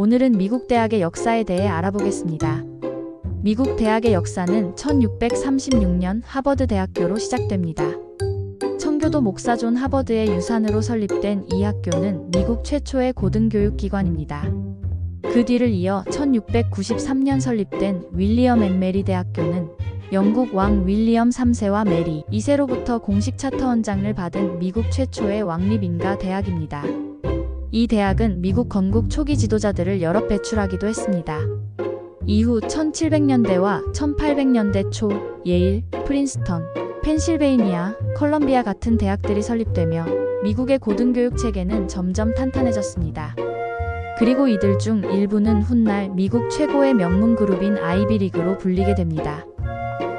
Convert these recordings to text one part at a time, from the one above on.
오늘은 미국 대학의 역사에 대해 알아보겠습니다. 미국 대학의 역사는 1636년 하버드 대학교로 시작됩니다. 청교도 목사 존 하버드의 유산으로 설립된 이 학교는 미국 최초의 고등교육 기관입니다. 그 뒤를 이어 1693년 설립된 윌리엄 앤 메리 대학교는 영국 왕 윌리엄 3세와 메리 2세로부터 공식 차터 원장을 받은 미국 최초의 왕립인가 대학입니다. 이 대학은 미국 건국 초기 지도자들을 여럿 배출하기도 했습니다. 이후 1700년대와 1800년대 초 예일, 프린스턴, 펜실베이니아, 컬럼비아 같은 대학들이 설립되며 미국의 고등교육 체계는 점점 탄탄해졌습니다. 그리고 이들 중 일부는 훗날 미국 최고의 명문 그룹인 아이비리그로 불리게 됩니다.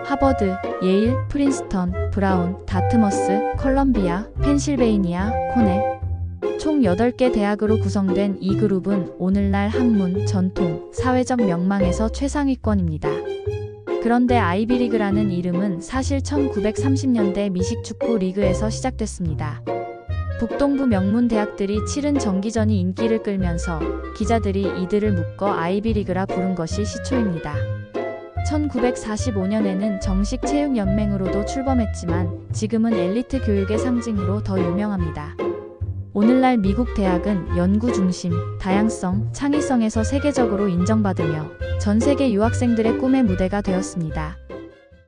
하버드, 예일, 프린스턴, 브라운, 다트머스, 컬럼비아, 펜실베이니아, 코넬 총 8개 대학으로 구성된 이 그룹은 오늘날 학문, 전통, 사회적 명망에서 최상위권입니다. 그런데 아이비리그라는 이름은 사실 1930년대 미식축구 리그에서 시작됐습니다. 북동부 명문 대학들이 치른 정기전이 인기를 끌면서 기자들이 이들을 묶어 아이비리그라 부른 것이 시초입니다. 1945년에는 정식 체육연맹으로도 출범했지만 지금은 엘리트 교육의 상징으로 더 유명합니다. 오늘날 미국 대학은 연구 중심, 다양성, 창의성에서 세계적으로 인정받으며 전 세계 유학생들의 꿈의 무대가 되었습니다.